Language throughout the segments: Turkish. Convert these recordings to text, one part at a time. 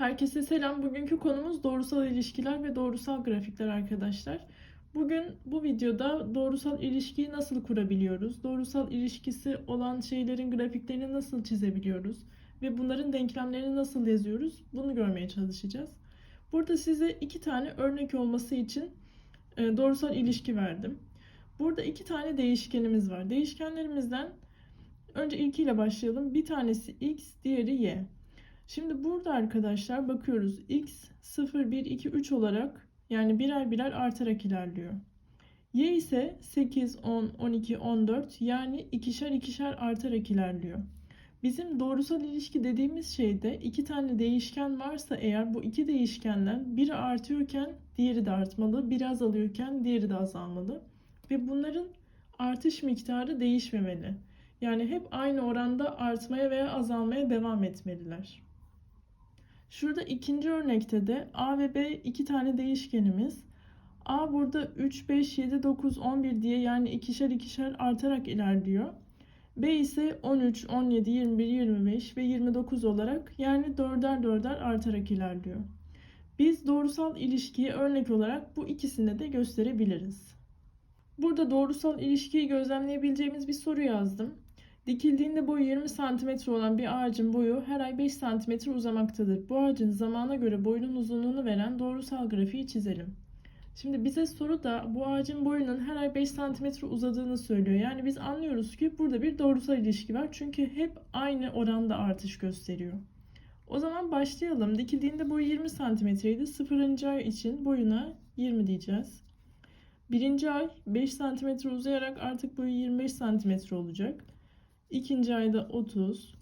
Herkese selam. Bugünkü konumuz doğrusal ilişkiler ve doğrusal grafikler arkadaşlar. Bugün bu videoda doğrusal ilişkiyi nasıl kurabiliyoruz? Doğrusal ilişkisi olan şeylerin grafiklerini nasıl çizebiliyoruz? Ve bunların denklemlerini nasıl yazıyoruz? Bunu görmeye çalışacağız. Burada size iki tane örnek olması için e, doğrusal ilişki verdim. Burada iki tane değişkenimiz var. Değişkenlerimizden önce ilkiyle başlayalım. Bir tanesi x, diğeri y. Şimdi burada arkadaşlar bakıyoruz x 0, 1, 2, 3 olarak yani birer birer artarak ilerliyor. Y ise 8, 10, 12, 14 yani ikişer ikişer artarak ilerliyor. Bizim doğrusal ilişki dediğimiz şeyde iki tane değişken varsa eğer bu iki değişkenden biri artıyorken diğeri de artmalı, biri azalıyorken diğeri de azalmalı. Ve bunların artış miktarı değişmemeli. Yani hep aynı oranda artmaya veya azalmaya devam etmeliler. Şurada ikinci örnekte de A ve B iki tane değişkenimiz. A burada 3, 5, 7, 9, 11 diye yani ikişer ikişer artarak ilerliyor. B ise 13, 17, 21, 25 ve 29 olarak yani dörder dörder artarak ilerliyor. Biz doğrusal ilişkiyi örnek olarak bu ikisinde de gösterebiliriz. Burada doğrusal ilişkiyi gözlemleyebileceğimiz bir soru yazdım. Dikildiğinde boyu 20 cm olan bir ağacın boyu her ay 5 cm uzamaktadır. Bu ağacın zamana göre boyunun uzunluğunu veren doğrusal grafiği çizelim. Şimdi bize soruda bu ağacın boyunun her ay 5 cm uzadığını söylüyor. Yani biz anlıyoruz ki burada bir doğrusal ilişki var. Çünkü hep aynı oranda artış gösteriyor. O zaman başlayalım. Dikildiğinde boyu 20 cm idi. 0. ay için boyuna 20 diyeceğiz. Birinci ay 5 cm uzayarak artık boyu 25 cm olacak. İkinci ayda 30,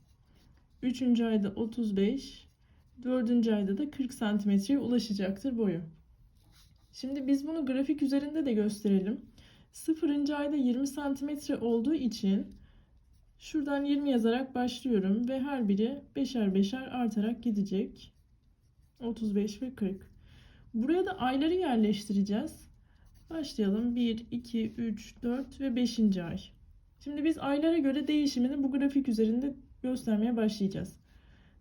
üçüncü ayda 35, dördüncü ayda da 40 santimetreye ulaşacaktır boyu. Şimdi biz bunu grafik üzerinde de gösterelim. Sıfırıncı ayda 20 santimetre olduğu için şuradan 20 yazarak başlıyorum ve her biri beşer beşer artarak gidecek. 35 ve 40. Buraya da ayları yerleştireceğiz. Başlayalım. 1, 2, 3, 4 ve 5. ay. Şimdi biz aylara göre değişimini bu grafik üzerinde göstermeye başlayacağız.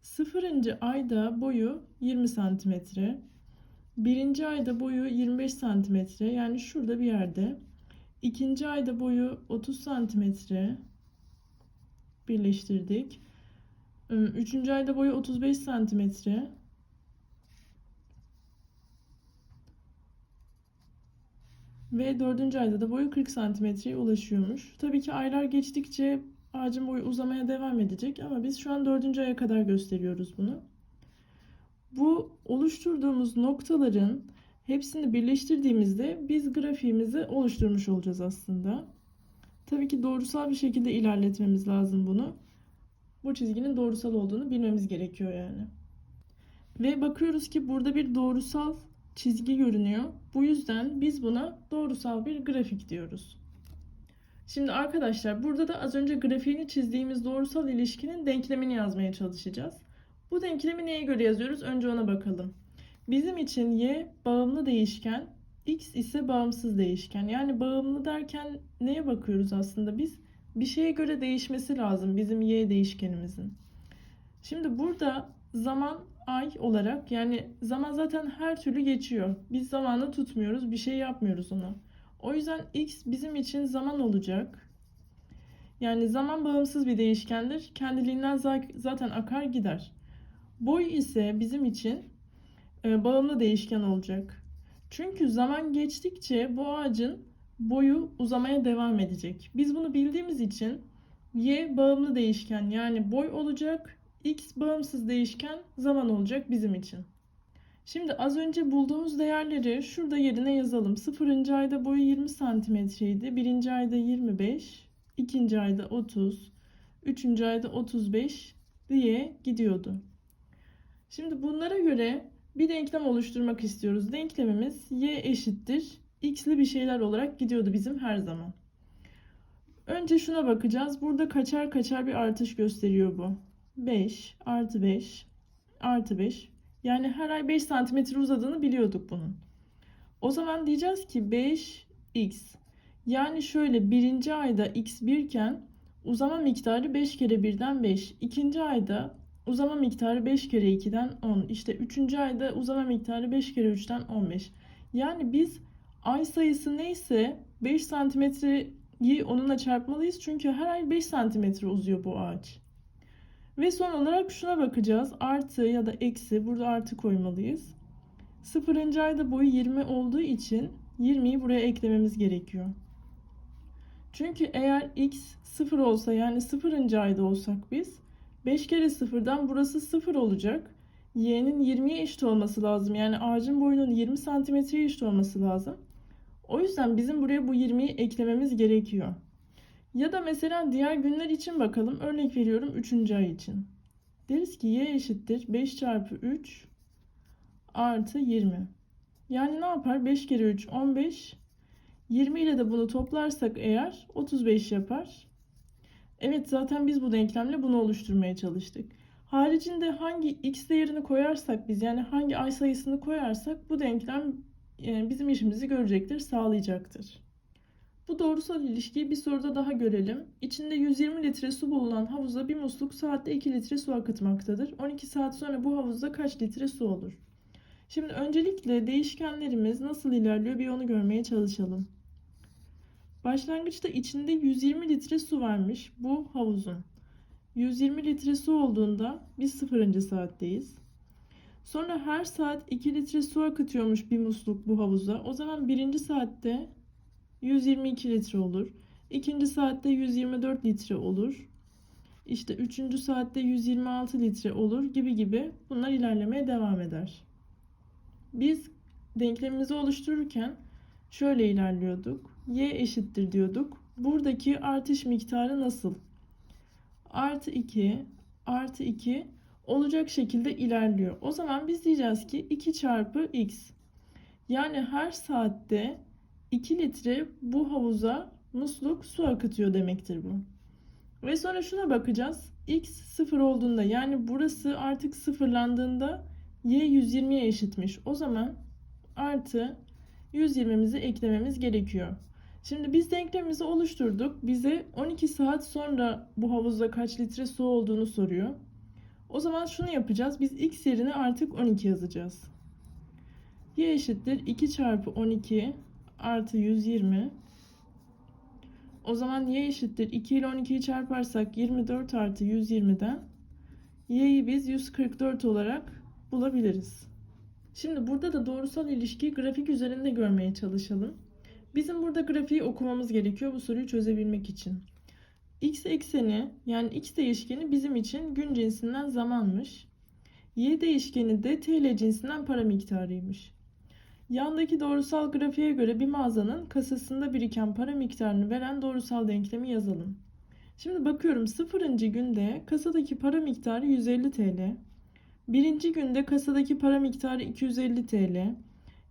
Sıfırıncı ayda boyu 20 santimetre. Birinci ayda boyu 25 santimetre. Yani şurada bir yerde. İkinci ayda boyu 30 santimetre. Birleştirdik. Üçüncü ayda boyu 35 santimetre. Ve dördüncü ayda da boyu 40 santimetreye ulaşıyormuş. Tabii ki aylar geçtikçe ağacın boyu uzamaya devam edecek ama biz şu an dördüncü aya kadar gösteriyoruz bunu. Bu oluşturduğumuz noktaların hepsini birleştirdiğimizde biz grafiğimizi oluşturmuş olacağız aslında. Tabii ki doğrusal bir şekilde ilerletmemiz lazım bunu. Bu çizginin doğrusal olduğunu bilmemiz gerekiyor yani. Ve bakıyoruz ki burada bir doğrusal çizgi görünüyor. Bu yüzden biz buna doğrusal bir grafik diyoruz. Şimdi arkadaşlar burada da az önce grafiğini çizdiğimiz doğrusal ilişkinin denklemini yazmaya çalışacağız. Bu denklemi neye göre yazıyoruz? Önce ona bakalım. Bizim için y bağımlı değişken, x ise bağımsız değişken. Yani bağımlı derken neye bakıyoruz aslında biz? Bir şeye göre değişmesi lazım bizim y değişkenimizin. Şimdi burada zaman ay olarak yani zaman zaten her türlü geçiyor. Biz zamanı tutmuyoruz, bir şey yapmıyoruz ona. O yüzden x bizim için zaman olacak. Yani zaman bağımsız bir değişkendir. Kendiliğinden zaten akar gider. Boy ise bizim için e, bağımlı değişken olacak. Çünkü zaman geçtikçe bu ağacın boyu uzamaya devam edecek. Biz bunu bildiğimiz için y bağımlı değişken yani boy olacak x bağımsız değişken zaman olacak bizim için. Şimdi az önce bulduğumuz değerleri şurada yerine yazalım. 0. ayda boyu 20 santimetreydi. 1. ayda 25, 2. ayda 30, 3. ayda 35 diye gidiyordu. Şimdi bunlara göre bir denklem oluşturmak istiyoruz. Denklemimiz y eşittir x'li bir şeyler olarak gidiyordu bizim her zaman. Önce şuna bakacağız. Burada kaçar kaçar bir artış gösteriyor bu. 5 artı 5 artı 5. Yani her ay 5 santimetre uzadığını biliyorduk bunun. O zaman diyeceğiz ki 5x. Yani şöyle birinci ayda x 1 iken uzama miktarı 5 kere 1'den 5. İkinci ayda uzama miktarı 5 kere 2'den 10. İşte 3. ayda uzama miktarı 5 kere 3'ten 15. Yani biz ay sayısı neyse 5 santimetreyi onunla çarpmalıyız. Çünkü her ay 5 santimetre uzuyor bu ağaç. Ve son olarak şuna bakacağız. Artı ya da eksi. Burada artı koymalıyız. 0. ayda boyu 20 olduğu için 20'yi buraya eklememiz gerekiyor. Çünkü eğer x 0 olsa yani 0. ayda olsak biz 5 kere 0'dan burası 0 olacak. Y'nin 20'ye eşit olması lazım. Yani ağacın boyunun 20 santimetreye eşit olması lazım. O yüzden bizim buraya bu 20'yi eklememiz gerekiyor. Ya da mesela diğer günler için bakalım. Örnek veriyorum 3. ay için. Deriz ki y eşittir 5 çarpı 3 artı 20. Yani ne yapar? 5 kere 3 15. 20 ile de bunu toplarsak eğer 35 yapar. Evet zaten biz bu denklemle bunu oluşturmaya çalıştık. Haricinde hangi x değerini koyarsak biz yani hangi ay sayısını koyarsak bu denklem e, bizim işimizi görecektir, sağlayacaktır. Bu doğrusal ilişkiyi bir soruda daha görelim. İçinde 120 litre su bulunan havuza bir musluk saatte 2 litre su akıtmaktadır. 12 saat sonra bu havuzda kaç litre su olur? Şimdi öncelikle değişkenlerimiz nasıl ilerliyor bir onu görmeye çalışalım. Başlangıçta içinde 120 litre su varmış bu havuzun. 120 litre su olduğunda biz 0. saatteyiz. Sonra her saat 2 litre su akıtıyormuş bir musluk bu havuza. O zaman birinci saatte 122 litre olur. İkinci saatte 124 litre olur. İşte üçüncü saatte 126 litre olur gibi gibi bunlar ilerlemeye devam eder. Biz denklemimizi oluştururken şöyle ilerliyorduk. Y eşittir diyorduk. Buradaki artış miktarı nasıl? Artı 2 artı 2 olacak şekilde ilerliyor. O zaman biz diyeceğiz ki 2 çarpı x. Yani her saatte 2 litre bu havuza musluk su akıtıyor demektir bu. Ve sonra şuna bakacağız. X sıfır olduğunda yani burası artık sıfırlandığında Y 120'ye eşitmiş. O zaman artı 120'mizi eklememiz gerekiyor. Şimdi biz denklemimizi oluşturduk. Bize 12 saat sonra bu havuzda kaç litre su olduğunu soruyor. O zaman şunu yapacağız. Biz x yerine artık 12 yazacağız. Y eşittir 2 çarpı 12 artı 120. O zaman y eşittir 2 ile 12'yi çarparsak 24 artı 120'den y'yi biz 144 olarak bulabiliriz. Şimdi burada da doğrusal ilişkiyi grafik üzerinde görmeye çalışalım. Bizim burada grafiği okumamız gerekiyor bu soruyu çözebilmek için. X ekseni yani x değişkeni bizim için gün cinsinden zamanmış. Y değişkeni de TL cinsinden para miktarıymış. Yandaki doğrusal grafiğe göre bir mağazanın kasasında biriken para miktarını veren doğrusal denklemi yazalım. Şimdi bakıyorum 0. günde kasadaki para miktarı 150 TL. Birinci günde kasadaki para miktarı 250 TL.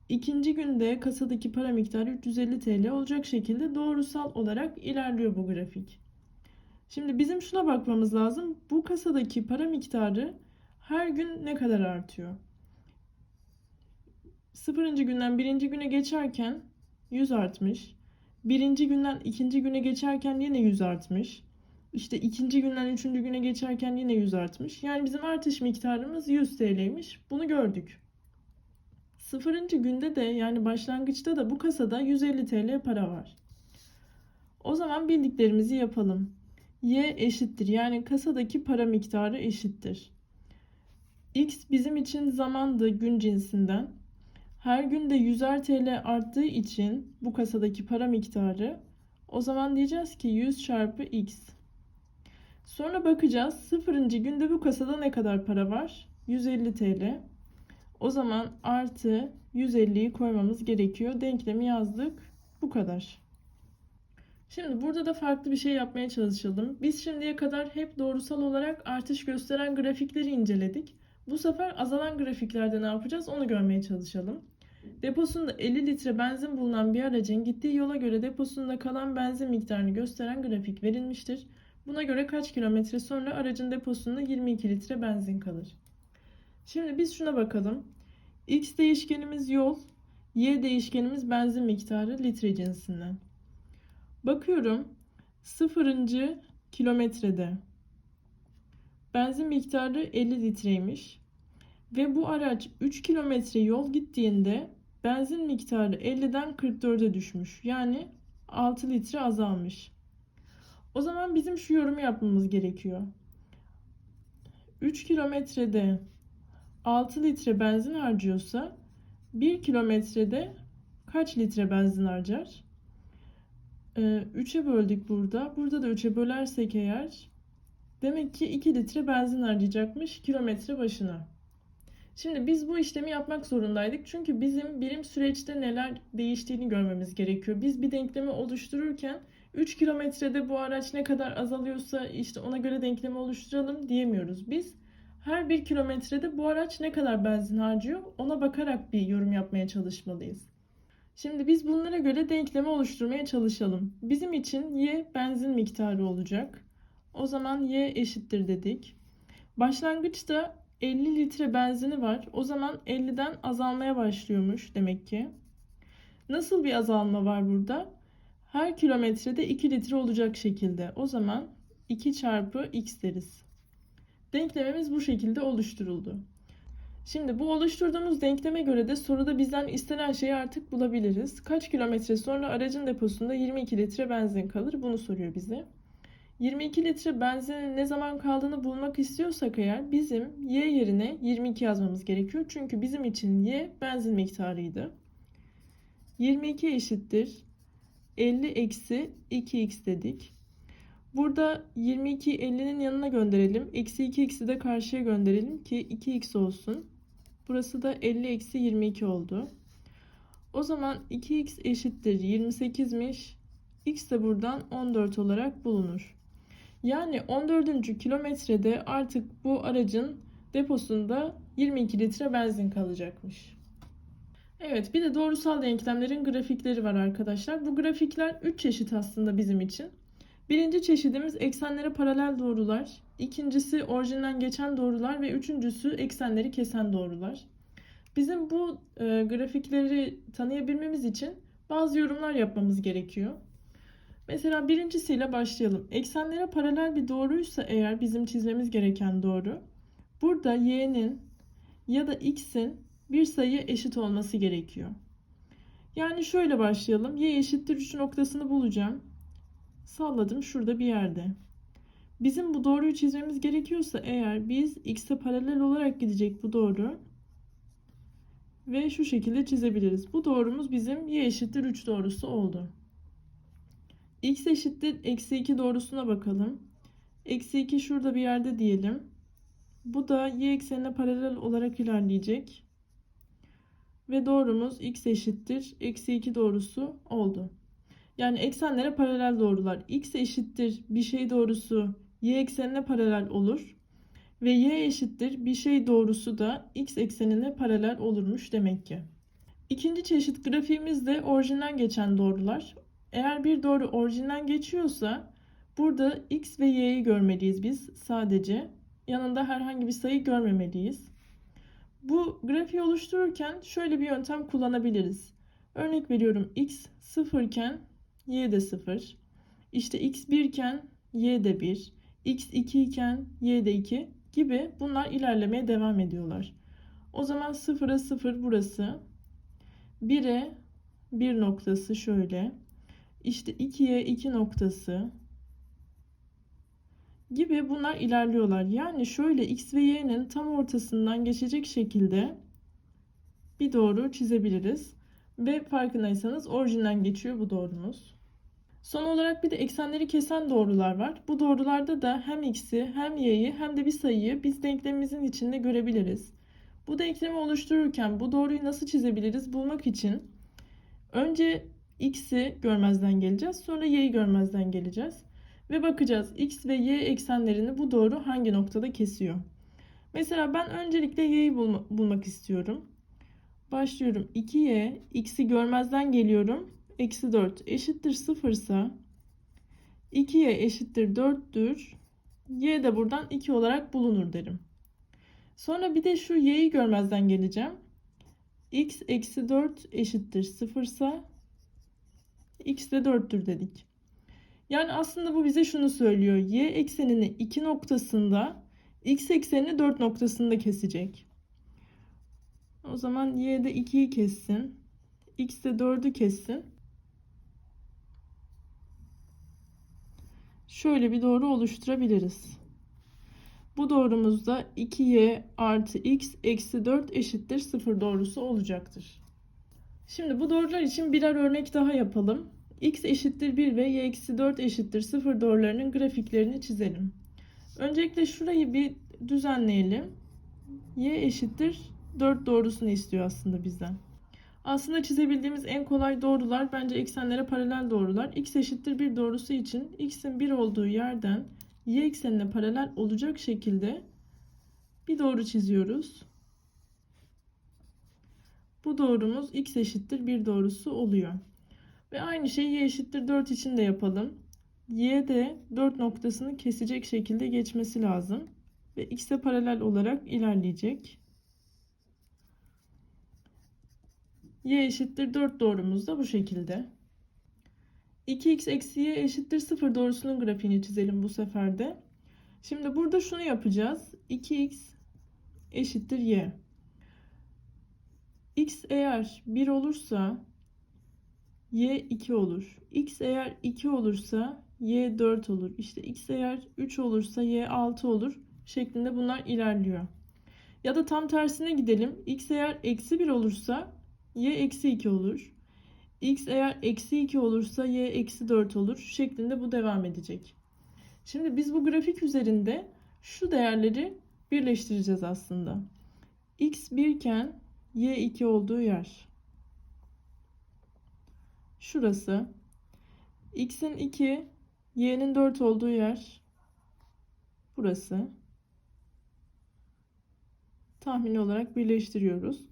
İkinci günde kasadaki para miktarı 350 TL olacak şekilde doğrusal olarak ilerliyor bu grafik. Şimdi bizim şuna bakmamız lazım. Bu kasadaki para miktarı her gün ne kadar artıyor? Sıfırıncı günden birinci güne geçerken 100 artmış. Birinci günden ikinci güne geçerken yine 100 artmış. İşte ikinci günden üçüncü güne geçerken yine 100 artmış. Yani bizim artış miktarımız 100 TL'ymiş. Bunu gördük. Sıfırıncı günde de yani başlangıçta da bu kasada 150 TL para var. O zaman bildiklerimizi yapalım. Y eşittir yani kasadaki para miktarı eşittir. X bizim için zamandı gün cinsinden. Her günde 100'er TL arttığı için bu kasadaki para miktarı o zaman diyeceğiz ki 100 çarpı x. Sonra bakacağız 0. günde bu kasada ne kadar para var? 150 TL. O zaman artı 150'yi koymamız gerekiyor. Denklemi yazdık. Bu kadar. Şimdi burada da farklı bir şey yapmaya çalışalım. Biz şimdiye kadar hep doğrusal olarak artış gösteren grafikleri inceledik. Bu sefer azalan grafiklerde ne yapacağız onu görmeye çalışalım. Deposunda 50 litre benzin bulunan bir aracın gittiği yola göre deposunda kalan benzin miktarını gösteren grafik verilmiştir. Buna göre kaç kilometre sonra aracın deposunda 22 litre benzin kalır. Şimdi biz şuna bakalım. X değişkenimiz yol, Y değişkenimiz benzin miktarı litre cinsinden. Bakıyorum 0. kilometrede Benzin miktarı 50 litreymiş. Ve bu araç 3 kilometre yol gittiğinde benzin miktarı 50'den 44'e düşmüş. Yani 6 litre azalmış. O zaman bizim şu yorumu yapmamız gerekiyor. 3 kilometrede 6 litre benzin harcıyorsa 1 kilometrede kaç litre benzin harcar? 3'e böldük burada. Burada da 3'e bölersek eğer demek ki 2 litre benzin harcayacakmış kilometre başına. Şimdi biz bu işlemi yapmak zorundaydık. Çünkü bizim birim süreçte neler değiştiğini görmemiz gerekiyor. Biz bir denklemi oluştururken 3 kilometrede bu araç ne kadar azalıyorsa işte ona göre denklemi oluşturalım diyemiyoruz. Biz her bir kilometrede bu araç ne kadar benzin harcıyor ona bakarak bir yorum yapmaya çalışmalıyız. Şimdi biz bunlara göre denklemi oluşturmaya çalışalım. Bizim için y benzin miktarı olacak. O zaman y eşittir dedik. Başlangıçta 50 litre benzini var. O zaman 50'den azalmaya başlıyormuş demek ki. Nasıl bir azalma var burada? Her kilometrede 2 litre olacak şekilde. O zaman 2 çarpı x deriz. Denklemimiz bu şekilde oluşturuldu. Şimdi bu oluşturduğumuz denkleme göre de soruda bizden istenen şeyi artık bulabiliriz. Kaç kilometre sonra aracın deposunda 22 litre benzin kalır? Bunu soruyor bize. 22 litre benzinin ne zaman kaldığını bulmak istiyorsak eğer bizim y yerine 22 yazmamız gerekiyor. Çünkü bizim için y benzin miktarıydı. 22 eşittir 50 eksi 2x dedik. Burada 22'yi 50'nin yanına gönderelim. Eksi 2x'i de karşıya gönderelim ki 2x olsun. Burası da 50 eksi 22 oldu. O zaman 2x eşittir 28'miş. x de buradan 14 olarak bulunur. Yani 14. kilometrede artık bu aracın deposunda 22 litre benzin kalacakmış. Evet bir de doğrusal denklemlerin grafikleri var arkadaşlar. Bu grafikler 3 çeşit aslında bizim için. Birinci çeşidimiz eksenlere paralel doğrular. İkincisi orijinden geçen doğrular ve üçüncüsü eksenleri kesen doğrular. Bizim bu e, grafikleri tanıyabilmemiz için bazı yorumlar yapmamız gerekiyor. Mesela birincisiyle başlayalım. Eksenlere paralel bir doğruysa eğer bizim çizmemiz gereken doğru. Burada y'nin ya da x'in bir sayı eşit olması gerekiyor. Yani şöyle başlayalım. y eşittir 3 noktasını bulacağım. Salladım şurada bir yerde. Bizim bu doğruyu çizmemiz gerekiyorsa eğer biz x'e paralel olarak gidecek bu doğru ve şu şekilde çizebiliriz. Bu doğrumuz bizim y eşittir 3 doğrusu oldu. X eşittir eksi 2 doğrusuna bakalım. Eksi 2 şurada bir yerde diyelim. Bu da y eksenine paralel olarak ilerleyecek. Ve doğrumuz x eşittir eksi 2 doğrusu oldu. Yani eksenlere paralel doğrular. x eşittir bir şey doğrusu y eksenine paralel olur. Ve y eşittir bir şey doğrusu da x eksenine paralel olurmuş demek ki. İkinci çeşit grafiğimiz de orijinden geçen doğrular. Eğer bir doğru orijinden geçiyorsa burada x ve y'yi görmeliyiz biz sadece. Yanında herhangi bir sayı görmemeliyiz. Bu grafiği oluştururken şöyle bir yöntem kullanabiliriz. Örnek veriyorum x 0 iken y de 0. İşte x 1 iken y de 1. x 2 iken y de 2 gibi bunlar ilerlemeye devam ediyorlar. O zaman 0'a 0 burası. 1'e 1 noktası şöyle. İşte 2'ye 2 noktası gibi bunlar ilerliyorlar. Yani şöyle x ve y'nin tam ortasından geçecek şekilde bir doğru çizebiliriz. Ve farkındaysanız orijinden geçiyor bu doğrumuz. Son olarak bir de eksenleri kesen doğrular var. Bu doğrularda da hem x'i hem y'yi hem de bir sayıyı biz denklemimizin içinde görebiliriz. Bu denklemi oluştururken bu doğruyu nasıl çizebiliriz bulmak için önce x'i görmezden geleceğiz. Sonra y'yi görmezden geleceğiz. Ve bakacağız x ve y eksenlerini bu doğru hangi noktada kesiyor. Mesela ben öncelikle y'yi bulma, bulmak istiyorum. Başlıyorum. 2y, x'i görmezden geliyorum eksi 4 eşittir 0 ise 2y eşittir 4'tür. y de buradan 2 olarak bulunur derim. Sonra bir de şu y'yi görmezden geleceğim. x eksi 4 eşittir 0 ise x de 4'tür dedik. Yani aslında bu bize şunu söylüyor. y eksenini 2 noktasında x eksenini 4 noktasında kesecek. O zaman y de 2'yi kessin. x de 4'ü kessin. Şöyle bir doğru oluşturabiliriz. Bu doğrumuzda 2y artı x eksi 4 eşittir 0 doğrusu olacaktır. Şimdi bu doğrular için birer örnek daha yapalım. x eşittir 1 ve y eksi 4 eşittir 0 doğrularının grafiklerini çizelim. Öncelikle şurayı bir düzenleyelim. y eşittir 4 doğrusunu istiyor aslında bizden. Aslında çizebildiğimiz en kolay doğrular bence eksenlere paralel doğrular. x eşittir 1 doğrusu için x'in 1 olduğu yerden y eksenine paralel olacak şekilde bir doğru çiziyoruz. Bu doğrumuz x eşittir 1 doğrusu oluyor. Ve aynı şeyi y eşittir 4 için de yapalım. y de 4 noktasını kesecek şekilde geçmesi lazım. Ve x'e paralel olarak ilerleyecek. y eşittir 4 doğrumuz da bu şekilde. 2x eksi y eşittir 0 doğrusunun grafiğini çizelim bu sefer de. Şimdi burada şunu yapacağız. 2x eşittir y. x eğer 1 olursa y 2 olur. x eğer 2 olursa y 4 olur. İşte x eğer 3 olursa y 6 olur şeklinde bunlar ilerliyor. Ya da tam tersine gidelim. x eğer eksi 1 olursa y eksi 2 olur. x eğer eksi 2 olursa y eksi 4 olur şeklinde bu devam edecek. Şimdi biz bu grafik üzerinde şu değerleri birleştireceğiz aslında. x 1 iken y 2 olduğu yer. Şurası. x'in 2, y'nin 4 olduğu yer. Burası. Tahmini olarak birleştiriyoruz.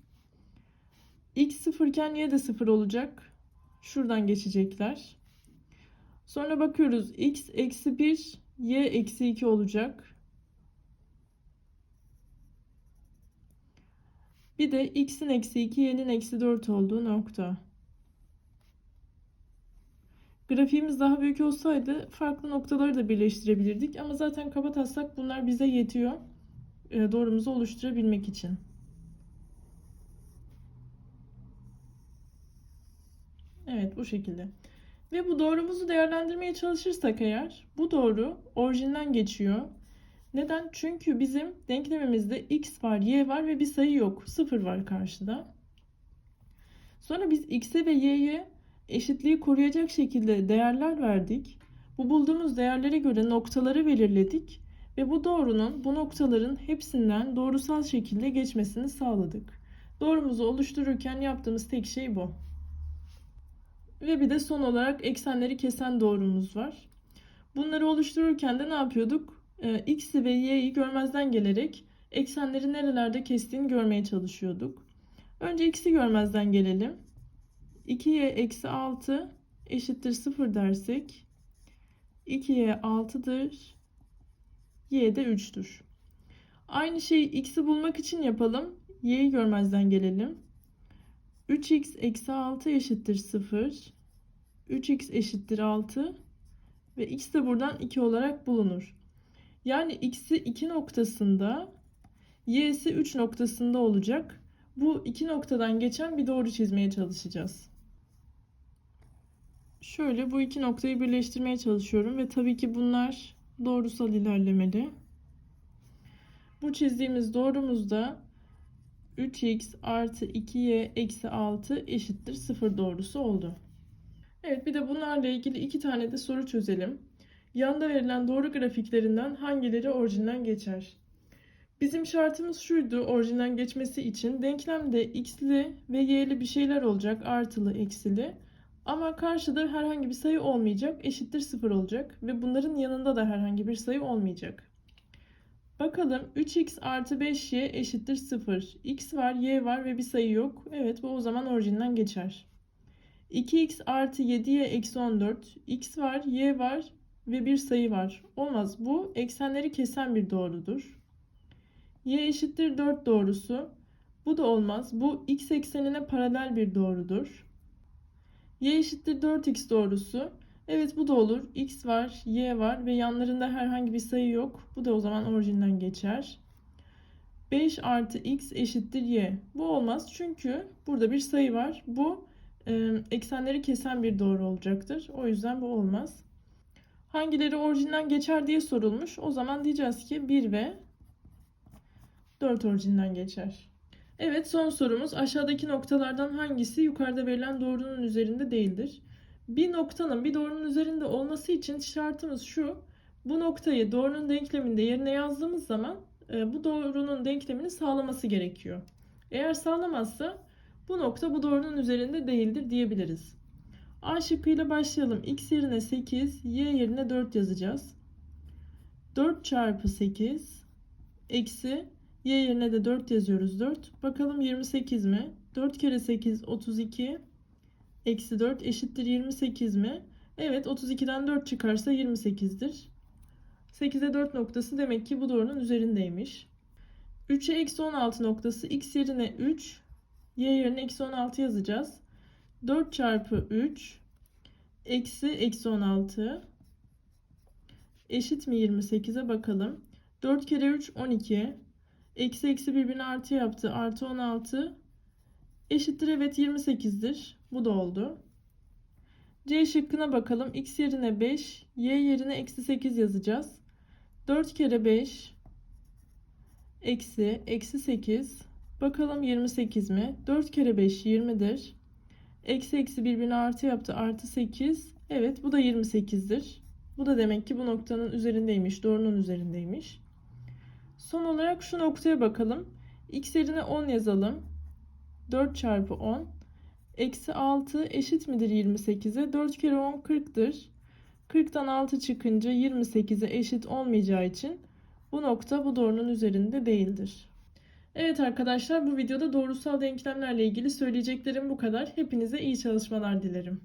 X 0 iken Y de 0 olacak. Şuradan geçecekler. Sonra bakıyoruz. X eksi 1, Y eksi 2 olacak. Bir de X'in eksi 2, Y'nin eksi 4 olduğu nokta. Grafiğimiz daha büyük olsaydı farklı noktaları da birleştirebilirdik. Ama zaten kabataslak bunlar bize yetiyor. E, doğrumuzu oluşturabilmek için. Evet bu şekilde. Ve bu doğrumuzu değerlendirmeye çalışırsak eğer bu doğru orijinden geçiyor. Neden? Çünkü bizim denklemimizde x var, y var ve bir sayı yok. 0 var karşıda. Sonra biz x'e ve y'ye eşitliği koruyacak şekilde değerler verdik. Bu bulduğumuz değerlere göre noktaları belirledik ve bu doğrunun bu noktaların hepsinden doğrusal şekilde geçmesini sağladık. Doğrumuzu oluştururken yaptığımız tek şey bu. Ve bir de son olarak eksenleri kesen doğrumuz var. Bunları oluştururken de ne yapıyorduk? Ee, X'i ve Y'yi görmezden gelerek eksenleri nerelerde kestiğini görmeye çalışıyorduk. Önce X'i görmezden gelelim. 2Y eksi 6 eşittir 0 dersek 2Y 6'dır. Y de 3'tür. Aynı şeyi X'i bulmak için yapalım. Y'yi görmezden gelelim. 3x eksi 6 eşittir 0. 3x eşittir 6 ve x de buradan 2 olarak bulunur. Yani x'i 2 noktasında y'si 3 noktasında olacak. Bu iki noktadan geçen bir doğru çizmeye çalışacağız. Şöyle bu iki noktayı birleştirmeye çalışıyorum ve tabii ki bunlar doğrusal ilerlemeli. Bu çizdiğimiz doğrumuzda 3x artı 2y eksi 6 eşittir 0 doğrusu oldu. Evet bir de bunlarla ilgili iki tane de soru çözelim. Yanda verilen doğru grafiklerinden hangileri orijinden geçer? Bizim şartımız şuydu orijinden geçmesi için denklemde x'li ve y'li bir şeyler olacak artılı eksili. Ama karşıda herhangi bir sayı olmayacak eşittir 0 olacak ve bunların yanında da herhangi bir sayı olmayacak. Bakalım 3x artı 5y eşittir 0. x var, y var ve bir sayı yok. Evet bu o zaman orijinden geçer. 2x artı 7y eksi 14. x var, y var ve bir sayı var. Olmaz. Bu eksenleri kesen bir doğrudur. y eşittir 4 doğrusu. Bu da olmaz. Bu x eksenine paralel bir doğrudur. y eşittir 4x doğrusu. Evet bu da olur. X var, Y var ve yanlarında herhangi bir sayı yok. Bu da o zaman orijinden geçer. 5 artı X eşittir Y. Bu olmaz çünkü burada bir sayı var. Bu eksenleri kesen bir doğru olacaktır. O yüzden bu olmaz. Hangileri orijinden geçer diye sorulmuş. O zaman diyeceğiz ki 1 ve 4 orijinden geçer. Evet son sorumuz aşağıdaki noktalardan hangisi yukarıda verilen doğrunun üzerinde değildir? Bir noktanın bir doğrunun üzerinde olması için şartımız şu. Bu noktayı doğrunun denkleminde yerine yazdığımız zaman e, bu doğrunun denklemini sağlaması gerekiyor. Eğer sağlamazsa bu nokta bu doğrunun üzerinde değildir diyebiliriz. A şıkkıyla başlayalım. X yerine 8, Y yerine 4 yazacağız. 4 çarpı 8 eksi Y yerine de 4 yazıyoruz 4. Bakalım 28 mi? 4 kere 8 32 eksi 4 eşittir 28 mi? Evet 32'den 4 çıkarsa 28'dir. 8'e 4 noktası demek ki bu doğrunun üzerindeymiş. 3'e eksi 16 noktası x yerine 3 y yerine eksi 16 yazacağız. 4 çarpı 3 eksi eksi 16 eşit mi 28'e bakalım. 4 kere 3 12 eksi eksi birbirine artı yaptı artı 16 eşittir evet 28'dir. Bu da oldu. C şıkkına bakalım. X yerine 5, Y yerine eksi 8 yazacağız. 4 kere 5 eksi eksi 8. Bakalım 28 mi? 4 kere 5 20'dir. Eksi eksi birbirine artı yaptı. Artı 8. Evet bu da 28'dir. Bu da demek ki bu noktanın üzerindeymiş. Doğrunun üzerindeymiş. Son olarak şu noktaya bakalım. X yerine 10 yazalım. 4 çarpı 10. Eksi 6 eşit midir 28'e? 4 kere 10 40'tır. 40'tan 6 çıkınca 28'e eşit olmayacağı için bu nokta bu doğrunun üzerinde değildir. Evet arkadaşlar bu videoda doğrusal denklemlerle ilgili söyleyeceklerim bu kadar. Hepinize iyi çalışmalar dilerim.